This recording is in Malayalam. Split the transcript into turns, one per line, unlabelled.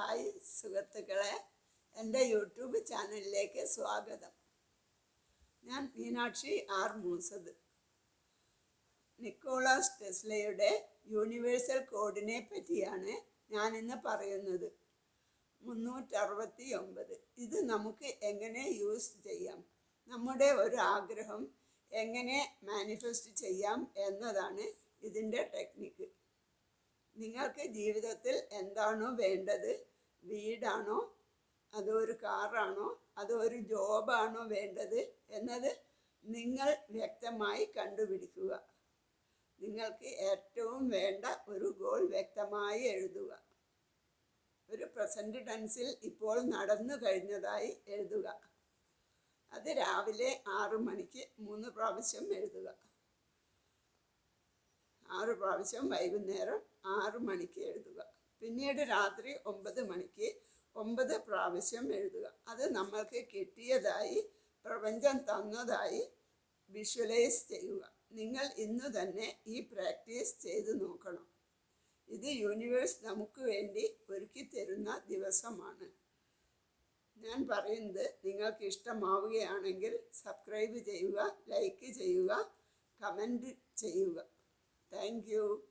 ഹായ് സുഹൃത്തുക്കളെ എന്റെ യൂട്യൂബ് ചാനലിലേക്ക് സ്വാഗതം. ഞാൻ മീനാക്ഷി ആർ മൂസദ് നിക്കോളാസ് ടെസ്ലയുടെ യൂണിവേഴ്സൽ കോഡിനെ പറ്റിയാണ് ഇന്ന് പറയുന്നത്. മുന്നൂറ്ററുപത്തി ഒമ്പത് ഇത് നമുക്ക് എങ്ങനെ യൂസ് ചെയ്യാം? നമ്മുടെ ഒരു ആഗ്രഹം എങ്ങനെ മാനിഫെസ്റ്റ് ചെയ്യാം എന്നതാണ് ഇതിന്റെ ടെക്നിക്ക്. നിങ്ങൾക്ക് ജീവിതത്തിൽ എന്താണോ വേണ്ടത്? വീടാണോ? അതോ ഒരു കാറാണോ? അതോ ഒരു ജോബാണോ വേണ്ടത്? എന്നത് നിങ്ങൾ വ്യക്തമായി കണ്ടുപിടിക്കുക. നിങ്ങൾക്ക് ഏറ്റവും വേണ്ട ഒരു ഗോൾ വ്യക്തമായി എഴുതുക. ഒരു പ്രസന്റ് ടെൻസിൽ ഇപ്പോൾ നടന്നു കഴിഞ്ഞതായി എഴുതുക. അത് രാവിലെ ആറു മണിക്ക് മൂന്ന് പ്രാവശ്യം എഴുതുക. ആറ് പ്രാവശ്യം വൈകുന്നേരം ആറ് മണിക്ക് എഴുതുക. പിന്നീട് രാത്രി ഒമ്പത് മണിക്ക് ഒമ്പത് പ്രാവശ്യം എഴുതുക. അത് നമ്മൾക്ക് കിട്ടിയതായി പ്രപഞ്ചം തന്നതായി വിഷ്വലൈസ് ചെയ്യുക. നിങ്ങൾ ഇന്ന് തന്നെ ഈ പ്രാക്ടീസ് ചെയ്ത് നോക്കണം. ഇത് യൂണിവേഴ്സ് നമുക്ക് വേണ്ടി ഒരുക്കി തരുന്ന ദിവസമാണ്. ഞാൻ പറയുന്നത് നിങ്ങൾക്ക് ഇഷ്ടമാവുകയാണെങ്കിൽ സബ്സ്ക്രൈബ് ചെയ്യുക ലൈക്ക് ചെയ്യുക കമന്റ് ചെയ്യുക. Thank you.